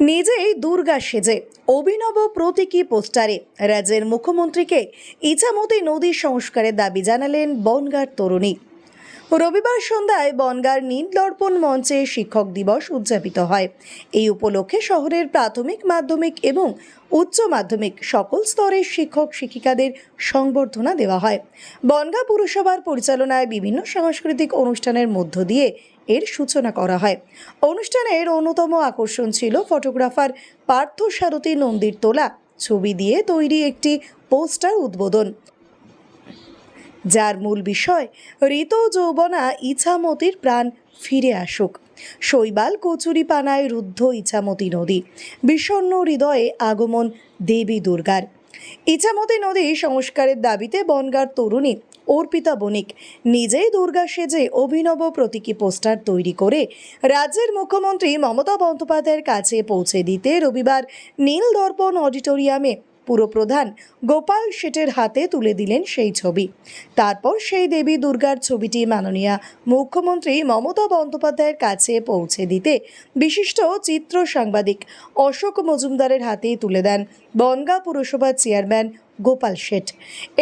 নিজেই দুর্গা সেজে অভিনব প্রতীকী পোস্টারে রাজ্যের মুখ্যমন্ত্রীকে ইছামতি নদী সংস্কারের দাবি জানালেন বনগার তরুণী। রবিবার সন্ধ্যায় বনগার নীল দর্পণ মঞ্চে শিক্ষক দিবস উদযাপিত হয়। এই উপলক্ষে শহরের প্রাথমিক মাধ্যমিক এবং উচ্চ মাধ্যমিক সকল স্তরের শিক্ষক শিক্ষিকাদের সংবর্ধনা দেওয়া হয়। বনগাঁ পুরসভার পরিচালনায় বিভিন্ন সাংস্কৃতিক অনুষ্ঠানের মধ্য দিয়ে এর সূচনা করা হয়। অনুষ্ঠানের অন্যতম আকর্ষণ ছিল ফটোগ্রাফার পার্থ সারথী নন্দীর তোলা, ছবি দিয়ে তৈরি একটি পোস্টার উদ্বোধন। যার মূল বিষয়, ঋত যৌবনা ইছামতির প্রাণ ফিরে আসুক। শৈবাল কচুরিপানায় রুদ্ধ ইছামতি নদী, বিষণ্ণ হৃদয়ে আগমন দেবী দুর্গার। ইছামতি নদী সংস্কারের দাবিতে বনগার তরুণী অর্পিতা বণিক। নিজেই দুর্গা সেজে অভিনব প্রতীকী পোস্টার তৈরি করে রাজ্যের মুখ্যমন্ত্রী মমতা বন্দ্যোপাধ্যায়ের কাছে পৌঁছে দিতে রবিবার নীল দর্পণ অডিটোরিয়ামে পুরপ্রধান গোপাল শেটের হাতে তুলে দিলেন সেই ছবি। তারপর সেই দেবী দুর্গার ছবিটি মাননীয় মুখ্যমন্ত্রী মমতা বন্দ্যোপাধ্যায়ের কাছে পৌঁছে দিতে বিশিষ্ট চিত্র সাংবাদিক অশোক মজুমদারের হাতে তুলে দেন। বনগাঁ পুরসভার চেয়ারম্যান গোপাল শেঠ।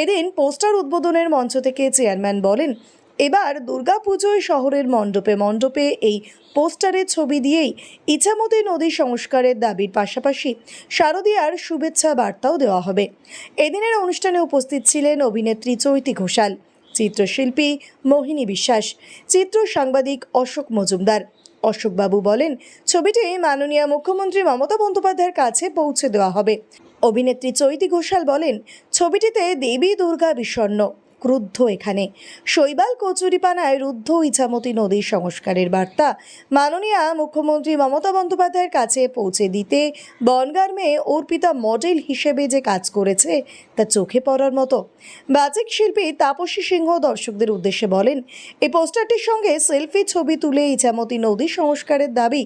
এদিন পোস্টার উদ্বোধনের মঞ্চ থেকে চেয়ারম্যান বলেন, এবার দুর্গাপুজোয় শহরের মণ্ডপে মণ্ডপে এই পোস্টারের ছবি দিয়েই ইছামতি নদী সংস্কারের দাবির পাশাপাশি শারদীয়ার শুভেচ্ছা বার্তাও দেওয়া হবে। এদিনের অনুষ্ঠানে উপস্থিত ছিলেন অভিনেত্রী চৈতি ঘোষাল, চিত্রশিল্পী মোহিনী বিশ্বাস, চিত্র সাংবাদিক অশোক মজুমদার অশোকবাবু বলেন, ছবিটি মাননীয় মুখ্যমন্ত্রী মমতা বন্দ্যোপাধ্যায়ের কাছে পৌঁছে দেওয়া হবে। অভিনেত্রী চৈতি ঘোষাল বলেন, ছবিটিতে দেবী দুর্গা বিষণ্ণ। ক্রুদ্ধ এখানে। শৈবাল কচুরিপানায় রুদ্ধ ইছামতি নদীর সংস্কারের বার্তা। মাননীয় মুখ্যমন্ত্রী মমতা বন্দ্যোপাধ্যায়ের কাছে পৌঁছে দিতে বনগার মেয়ে অর্পিতা মডেল হিসেবে যে কাজ করেছে, তা চোখে পড়ার মতো। বাচিক শিল্পী তাপসী সিংহ দর্শকদের উদ্দেশ্যে বলেন এই পোস্টারটির সঙ্গে সেলফি ছবি তুলে ইছামতি নদী সংস্কারের দাবি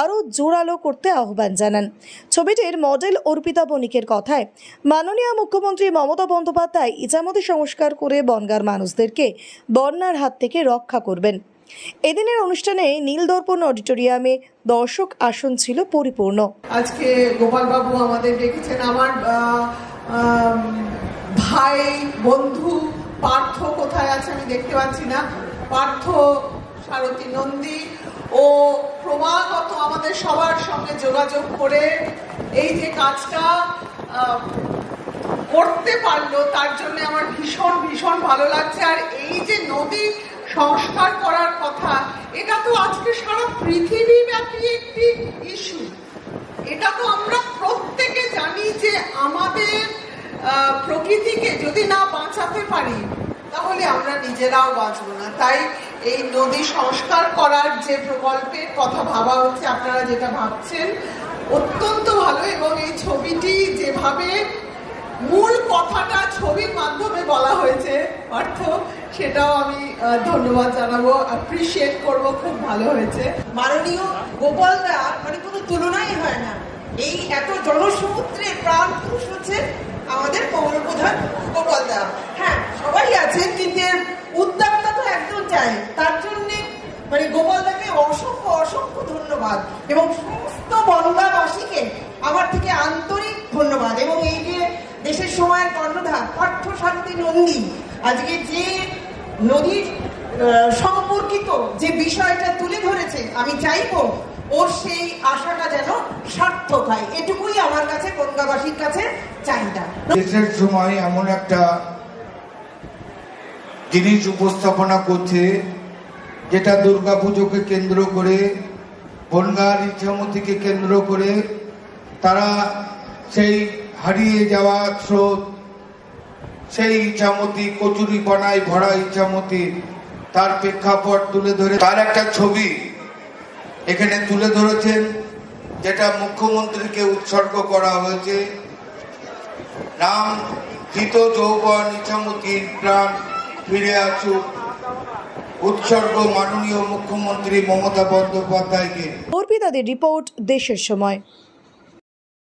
আরও জোরালো করতে আহ্বান জানান। ছবিটির মডেল অর্পিতা বণিকের কথায়, মাননীয় মুখ্যমন্ত্রী মমতা বন্দ্যোপাধ্যায় ইছামতি সংস্কার করে বনগার মানুষদেরকে বন্যার হাত থেকে রক্ষা করবেন। এদিনের অনুষ্ঠানে নীলদর্পণ অডিটোরিয়ামে দর্শক আসন ছিল পরিপূর্ণ। আজকে গোপাল বাবু আমাদের ডেকেছেন। আমার ভাই, বন্ধু, পার্থ কোথায় আছে আমি দেখতে পাচ্ছি না। পার্থ সারথী নন্দী ও ক্রমাগত আমাদের সবার সঙ্গে যোগাযোগ করে এই যে কাজটা করতে পারল, তার জন্য আমার ভীষণ ভীষণ ভালো লাগছে। আর এই যে নদী সংস্কার করার কথা, এটা তো আজকে সারা পৃথিবী ব্যাপী একটি ইস্যু এটা তো আমরা প্রত্যেকে জানি যে আমাদের প্রকৃতিকে যদি না বাঁচাতে পারি, তাহলে আমরা নিজেরাও বাঁচবো না। তাই এই নদী সংস্কার করার যে প্রকল্পের কথা ভাবা হচ্ছে, আপনারা যেটা ভাবছেন, অত্যন্ত ভালো। এবং এই ছবিটি যেভাবে মূল কথাটা ছবির মাধ্যমে বলা হয়েছে। অর্থ, সেটাও আমি ধন্যবাদ জানাব। অ্যাপ্রিসিয়েট করব, খুব ভালো হয়েছে। মাননীয় গোপালদা মানে কোনো তুলনাই হয় না। এই এত জনসমুদ্রে প্রাণ পুরুষ হচ্ছে আমাদের পৌরপ্রধান গোপালদা। হ্যাঁ সবাই আছেন কিন্তু উদ্যোগটা তো একদম চাই। তার জন্য মানে গোপাল গোপালদাকে অসংখ্য অসংখ্য ধন্যবাদ। এবং সমস্ত বনগাবাসীকে আমার থেকে আন্তরিক ধন্যবাদ। এবং এই সময়ের কর্ণধার শান্তি নন্দী। আজকে যে নদীর সম্পর্কিত যে বিষয়টা তুলে ধরেছে, আমি চাইব ওর সেই আশাটা যেন সার্থক হয়। এটুকুই আমার কাছে কলকাতাবাসীর কাছে চাহিদা। দেশের সময় এমন একটা জিনিস উপস্থাপনা করছে, যেটা দুর্গাপুজোকে কেন্দ্র করে বনগার ইচ্ছামতিকে কেন্দ্র করে, তারা সেই হারিয়ে যাওয়া স্রোত। সেই ইচ্ছামতি কচুরি পানায় ভরা ইচ্ছামতি তার প্রেক্ষাপট তুলে ধরে তার একটা ছবি এখানে তুলে ধরেছেন, যেটা মুখ্যমন্ত্রীকে উৎসর্গ করা হয়েছে। নাম হিত যৌবন ইচ্ছামতির প্রাণ ফিরে আসুক। উৎসর্গ মাননীয় মুখ্যমন্ত্রী মমতা বন্দ্যোপাধ্যায়কে। অর্পিতাদের রিপোর্ট দেশের সময়।